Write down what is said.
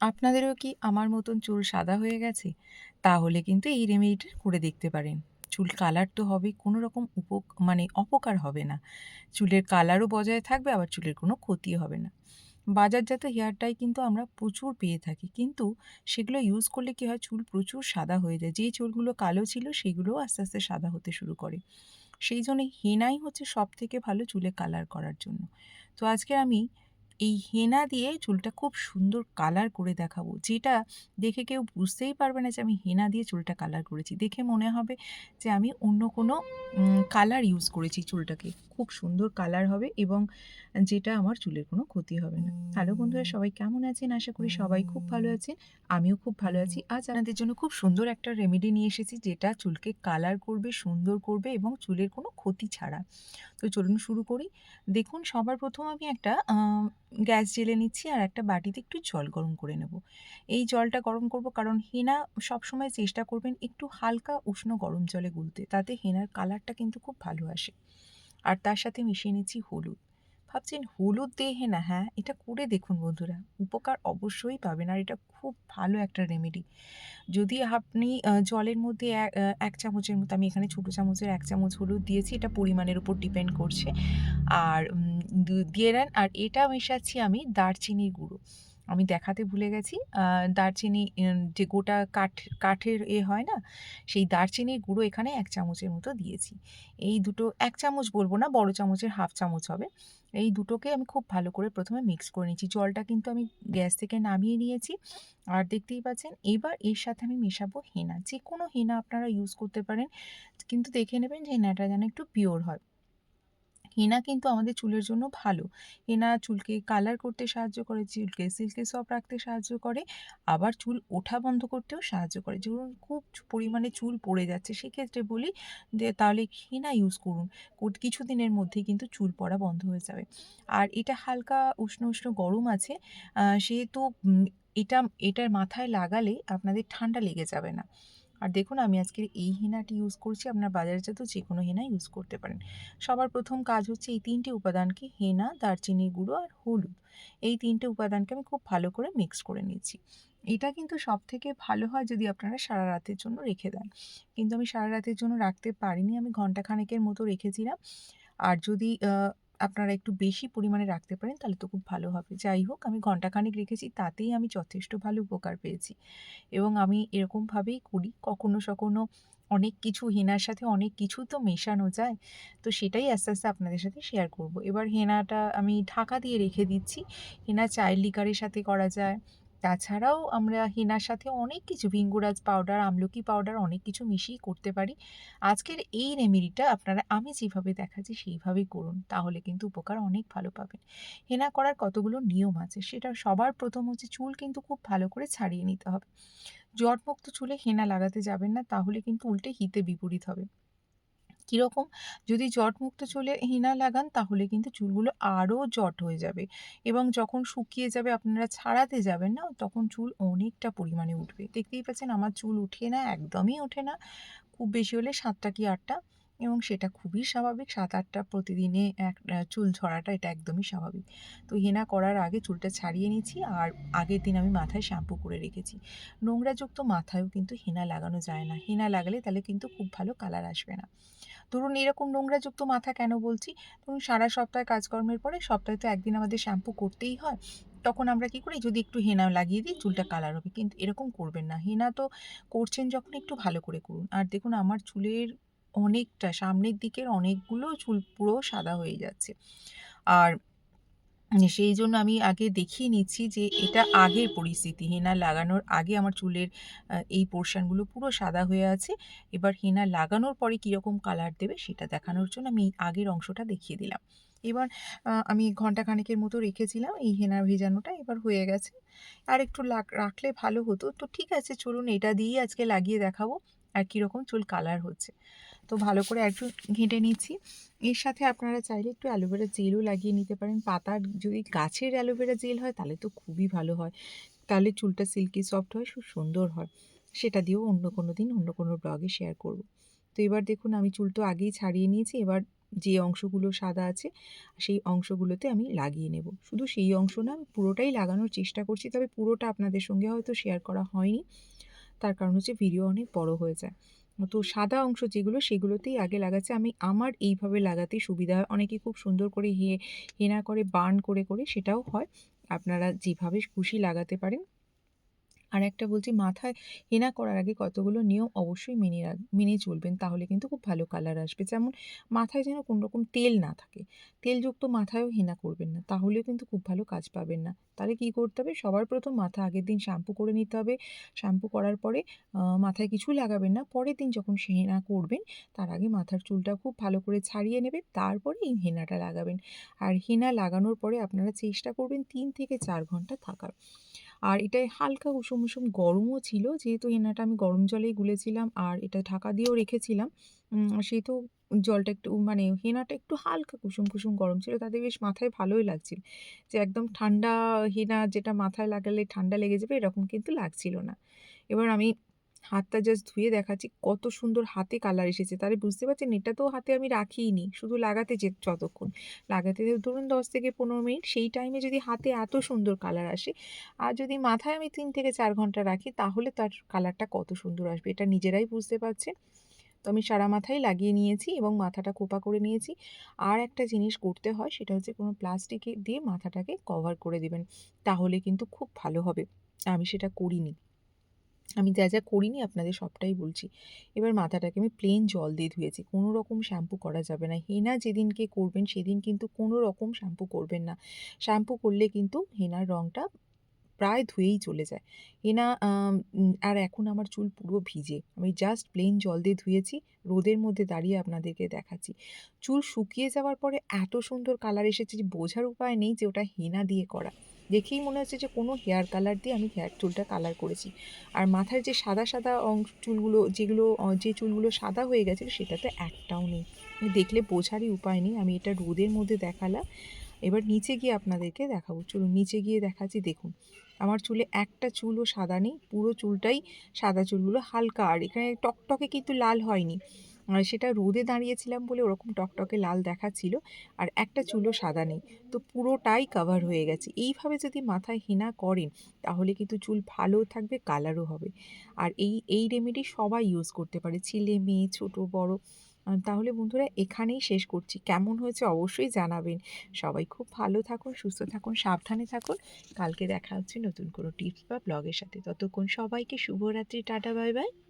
আপনাদেরও কি আমার মতন চুল সাদা হয়ে গেছে? তাহলে কিন্তু এই রেমেডিটা করে দেখতে পারেন। চুল কালার তো হবেই, কোনো রকম উপ মানে অপকার হবে না। চুলের কালারও বজায় থাকবে, আবার চুলের কোনো ক্ষতি হবে না। বাজারজাত হেয়ার ডাই কিন্তু আমরা প্রচুর পেয়ে থাকি। কিন্তু সেগুলো ইউজ করলে কি হয়? চুল প্রচুর সাদা হয়ে যায়। যেই চুলগুলো কালো ছিল সেগুলোও আস্তে, আস্তে সাদা হতে শুরু করে। সেই জন্য হেনাই হচ্ছে সব থেকে ভালো চুলে কালার করার জন্য। তো আজকে আমি এই হেনা দিয়ে চুলটা খুব সুন্দর কালার করে দেখাবো। যেটা দেখে কেউ বুঝতেই পারবে না যে আমি হেনা দিয়ে চুলটা কালার করেছি। দেখে মনে হবে যে আমি অন্য কোনো কালার ইউজ করেছি চুলটাকে। খুব সুন্দর কালার হবে এবং যেটা আমার চুলের কোনো ক্ষতি হবে না। হ্যালো বন্ধুরা সবাই কেমন আছেন? আশা করি সবাই খুব ভালো আছেন। আমিও খুব ভালো আছি। আজ আপনাদের জন্য খুব সুন্দর একটা রেমেডি নিয়ে এসেছি যেটা চুলকে কালার করবে, সুন্দর করবে এবং চুলের কোনো ক্ষতি ছাড়া। তো চলুন শুরু করি। দেখুন, সবার প্রথম আমি একটা গ্যাস জেলে নিচ্ছি আর একটা বাটিতে একটু জল গরম করে নেব। এই জলটা গরম করব কারণ হেনা সবসময় চেষ্টা করবেন একটু হালকা উষ্ণ গরম জলে গুলতে। তাতে হেনার কালারটা কিন্তু খুব ভালো আসে। আর তার সাথে মিশিয়ে নিচ্ছি হলুদ। ভাবছেন হলুদ দেহে না হ্যাঁ, এটা করে দেখুন বন্ধুরা। উপকার অবশ্যই পাবেন আর এটা খুব ভালো একটা রেমেডি। যদি আপনি জলের মধ্যে এক আ ১ চামচের মতো আমি এখানে ছোটো চামচের এক চামচ হলুদ দিয়েছি। এটা পরিমাণের উপর ডিপেন্ড করছে। আর দিয়ে নেন আর এটা মেশাচ্ছি আমি দারচিনির গুঁড়ো। আমি দেখাতে ভুলে গেছি। দারচিনি যে গোটা কাঠ কাঠের এ হয় না? সেই দারচিনির গুঁড়ো এখানে এক চামচের মতো দিয়েছি। এই দুটো এক চামচ বলব না, বড় চামচের হাফ চামচ হবে। এই দুটোকে আমি খুব ভালো করে প্রথমে মিক্স করে নিয়েছি জলটা কিন্তু আমি গ্যাস থেকে নামিয়ে নিয়েছি। আর দেখতেই পাচ্ছেন এবার এর সাথে আমি মেশাবো হেনা। যে কোনো হেনা আপনারা ইউজ করতে পারেন। কিন্তু দেখে নেবেন যে হেনাটা যেন একটু পিওর হয়। হেনা কিন্তু আমাদের চুলের জন্য ভালো। হেনা চুলকে কালার করতে সাহায্য করে, চুলকে সিল্কে সফট রাখতে সাহায্য করে, আবার চুল ওঠা বন্ধ করতেও সাহায্য করে। ধরুন খুব পরিমাণে চুল পড়ে যাচ্ছে, সেক্ষেত্রে বলি যে তাহলে হেনা ইউজ করুন। কোট কিছুদিনের মধ্যেই কিন্তু চুল পড়া বন্ধ হয়ে যাবে। আর এটা হালকা উষ্ণ, উষ্ণ গরম আছে। সেহেতু এটা এটার মাথায় লাগালে আপনাদের ঠান্ডা লেগে যাবে না। আর দেখুন আমি আজকের এই হেনাটি ইউজ করছি। আপনার বাজারজাত যেকোনো হেনা ইউজ করতে পারেন। সবার প্রথম কাজ হচ্ছে এই তিনটি উপাদানকে হেনা, দারচিনির গুঁড়ো আর হলুদ। এই তিনটে উপাদানকে আমি খুব ভালো করে মিক্স করে নিয়েছি এটা কিন্তু সব থেকে ভালো হয় যদি আপনারা সারা রাতের জন্য রেখে দেন। কিন্তু আমি সারা রাতের জন্য রাখতে পারিনি। আমি ঘণ্টা খানেকের মতো রেখেছিলাম। আর যদি আপনারা একটু বেশি পরিমাণে রাখতে পারেন তাহলে তো খুব ভালো হবে। যাই হোক আমি ঘন্টাখানেক রেখেছি তাতেই আমি যথেষ্ট ভালো উপকার পেয়েছি। এবং আমি এরকমভাবেই করি। কখনো সখনো অনেক কিছু হেনার সাথে অনেক কিছু তো মেশানো যায়। তো সেটাই আস্তে, আস্তে আপনাদের সাথে শেয়ার করব। এবার হেনাটা আমি ঢাকা দিয়ে রেখে দিচ্ছি। হেনা চায়ের লিকারের সাথে করা যায়। তাছাড়াও আমরা হেনার সাথে অনেক কিছু ভিঙ্গুরাজ পাউডার, আমলকি পাউডার অনেক কিছু মিশিয়ে করতে পারি। আজকের এই রেমেডিটা আপনারা আমি যেভাবে দেখাচ্ছি সেইভাবেই করুন। তাহলে কিন্তু উপকার অনেক ভালো পাবেন। হেনা করার কতগুলো নিয়ম আছে। সেটা সবার প্রথম হচ্ছে চুল কিন্তু খুব ভালো করে ছাড়িয়ে নিতে হবে। জটমুক্ত চুলে হেনা লাগাতে যাবেন না তাহলে কিন্তু উল্টে হিতে বিপরীত হবে। কীরকম? যদি জটমুক্ত চুলে হেনা লাগান তাহলে কিন্তু চুলগুলো আরও জট হয়ে যাবে এবং যখন শুকিয়ে যাবে আপনারা ছাড়াতে যাবেন না তখন চুল অনেকটা পরিমাণে উঠবে। দেখতেই পাচ্ছেন আমার চুল উঠে না, একদমই ওঠে না। খুব বেশি হলে সাতটা কি ৮ টা এবং সেটা খুবই স্বাভাবিক। ৭-৮ প্রতিদিনে এক চুল ঝরাটা এটা একদমই স্বাভাবিক। তো হেনা করার আগে চুলটা ছাড়িয়ে নিয়েছি আর আগের দিন আমি মাথায় শ্যাম্পু করে রেখেছি। নোংরাযুক্ত মাথায়ও কিন্তু হেনা লাগানো যায় না। হেনা লাগালে তাহলে কিন্তু খুব ভালো কালার আসবে না। ধরুন এরকম নোংরাযুক্ত মাথা কেন বলছি? ধরুন সারা সপ্তাহে কাজকর্মের পরে সপ্তাহে তো একদিন আমাদের শ্যাম্পু করতেই হয়। তখন আমরা কি করি? যদি একটু হেনা লাগিয়ে দিই, চুলটা কালার হবে। কিন্তু এরকম করবেন না। হেনা তো করছেন যখন একটু ভালো করে করুন। আর দেখুন, আমার চুলের অনেকটা, সামনের দিকের অনেকগুলো চুল পুরো সাদা হয়ে যাচ্ছে। আর সেই জন্য আমি আগে দেখিয়ে নিচ্ছি যে এটা আগের পরিস্থিতি। হেনা লাগানোর আগে আমার চুলের এই পোরশনগুলো পুরো সাদা হয়ে আছে। এবার হেনা লাগানোর পরে কীরকম কালার দেবে সেটা দেখানোর জন্য আমি আগের অংশটা দেখিয়ে দিলাম। এবার আমি ঘণ্টা খানেকের মতো রেখেছিলাম, এই হেনা ভেজানোটা এবার হয়ে গেছে। আর একটু রাখলে ভালো হতো। তো ঠিক আছে, চলুন এটা দিয়েই আজকে লাগিয়ে দেখাবো, আর কীরকম চুল কালার হচ্ছে। তো ভালো করে একটু ঘেঁটে নিচ্ছি। এর সাথে আপনারা চাইলে একটু অ্যালোভেরা জেলও লাগিয়ে নিতে পারেন। পাতার যদি গাছের অ্যালোভেরা জেল হয় তাহলে তো খুবই ভালো হয়। তাহলে চুলটা সিল্কি সফট হয়, খুব সুন্দর হয়। সেটা দিয়েও অন্য কোনো দিন অন্য কোনো ব্লগে শেয়ার করব। তো এবার দেখুন আমি চুল তো আগেই ছাড়িয়ে নিয়েছি। এবার যে অংশগুলো সাদা আছে সেই অংশগুলোতে আমি লাগিয়ে নেব শুধু সেই অংশ না আমি পুরোটাই লাগানোর চেষ্টা করছি তবে পুরোটা আপনাদের সঙ্গে হয়তো শেয়ার করা হয়নি তার কারণ হচ্ছে ভিডিও অনেক বড় হয়ে যায় তো সাদা অংশ যেগুলো সেগুলোতেই আগে লাগাচ্ছে। আমি আমার এইভাবে লাগাতে সুবিধা হয়। অনেকে খুব সুন্দর করে হে, হেনা করে, বার্ন করে করে সেটাও হয়। আপনারা যেভাবে খুশি লাগাতে পারেন। আর একটা বলছি, মাথায় হেনা করার আগে কতগুলো নিয়ম অবশ্যই মেনে রাখ মেনে চলবেন, তাহলে কিন্তু খুব ভালো কালার আসবে। যেমন মাথায় যেন কোনো রকম তেল না থাকে, তেলযুক্ত মাথায়ও হেনা করবেন না, তাহলেও কিন্তু খুব ভালো কাজ পাবেন না। তাহলে কী করতে হবে? সবার প্রথম মাথা আগের দিন শ্যাম্পু করে নিতে হবে। শ্যাম্পু করার পরে মাথায় কিছু লাগাবেন না। পরের দিন যখন সে হেনা করবেন, তার আগে মাথার চুলটা খুব ভালো করে ছাড়িয়ে নেবেন, তারপরে এই হেনাটা লাগাবেন। আর হেনা লাগানোর পরে আপনারা চেষ্টা করবেন তিন থেকে চার ঘণ্টা থাকার। আর এটায় হালকা উষুম উষুম গরমও ছিল। যেহেতু এনাটা আমি গরম জলেই গুলেছিলাম আর এটা ঢাকা দিয়েও রেখেছিলাম সেহেতু জলটা একটু মানে হেনাটা একটু হালকা কুসুম কুসুম গরম ছিল। তাতে বেশ মাথায় ভালোই লাগছিল যে একদম ঠান্ডা হেনা যেটা মাথায় লাগালে ঠান্ডা লেগে যাবে, এরকম কিন্তু লাগছিল না। এবার আমি হাতটা জাস্ট ধুয়ে দেখাচ্ছি, কত সুন্দর হাতে কালার এসেছে। তাহলে বুঝতে পারছেন এটা তো হাতে আমি রাখিই শুধু লাগাতে যে যতক্ষণ। লাগাতে ধরুন দশ থেকে পনেরো মিনিট, সেই টাইমে যদি হাতে এত সুন্দর কালার আসে, আর যদি মাথায় আমি তিন থেকে চার ঘণ্টা রাখি, তাহলে তার কালারটা কত সুন্দর আসবে, এটা নিজেরাই বুঝতে পারছেন। তো আমি সারা মাথায় লাগিয়ে নিয়েছি এবং মাথাটা খোপা করে নিয়েছি। আর একটা জিনিস করতে হয়, সেটা হচ্ছে কোনো প্লাস্টিকে দিয়ে মাথাটাকে কভার করে দেবেন, তাহলে কিন্তু খুব ভালো হবে। আমি সেটা করিনি। আমি যা যা করিনি আপনাদের সবটাই বলছি। এবার মাথাটাকে আমি প্লেন জল দিয়ে ধুয়েছি। কোনো রকম শ্যাম্পু করা যাবে না। হেনা যেদিনকে করবেন, সেদিন কিন্তু কোনো রকম শ্যাম্পু করবেন না। শ্যাম্পু করলে কিন্তু হেনার রঙটা প্রায় ধুয়েই চলে যায়। হেনা আর এখন আমার চুল পুরো ভিজে। আমি জাস্ট প্লেন জল দিয়ে ধুয়েছি। রোদের মধ্যে দাঁড়িয়ে আপনাদেরকে দেখাচ্ছি। চুল শুকিয়ে যাওয়ার পরে এত সুন্দর কালার এসেছে যে বোঝার উপায় নেই যে ওটা হেনা দিয়ে করা। দেখেই মনে হচ্ছে যে কোনো হেয়ার কালার দিয়ে আমি হেয়ার চুলটা কালার করেছি। আর মাথায় যে সাদা সাদা অংশ চুলগুলো, যেগুলো যে চুলগুলো সাদা হয়ে গেছিল সেটাতে একটাও নেই। দেখলে বোঝারই উপায় নেই, আমি এটা রোদের মধ্যে দেখালাম। এবার নিচে গিয়ে আপনাদেরকে দেখাবো। চলুন নিচে গিয়ে দেখাচ্ছি, দেখুন। আমার চুলে একটা চুলও সাদা নেই, পুরো চুলটাই সাদা চুলগুলো হালকা, আর এখানে টকটকে কিন্তু লাল হয়নি। সেটা রোদে দাঁড়িয়েছিলাম বলে ওরকম টকটকে লাল দেখাচ্ছিল আর একটা চুলও সাদা নেই। তো পুরোটাই কাভার হয়ে গেছে। এইভাবে যদি মাথায় হেনা করেন, তাহলে কিন্তু চুল ভালো থাকবে কালারও হবে। আর এই এই রেমেডি সবাই ইউজ করতে পারে। ছেলে, মেয়ে, ছোটো, বড়। তাহলে বন্ধুরা, এখানেই শেষ করছি। কেমন হয়েছে অবশ্যই জানাবেন। সবাই খুব ভালো থাকুন, সুস্থ থাকুন, সাবধানে থাকুন। কালকে দেখা হচ্ছে নতুন কোনো টিপস বা ব্লগের সাথে। ততক্ষণ সবাইকে শুভরাত্রি, টাটা বাই বাই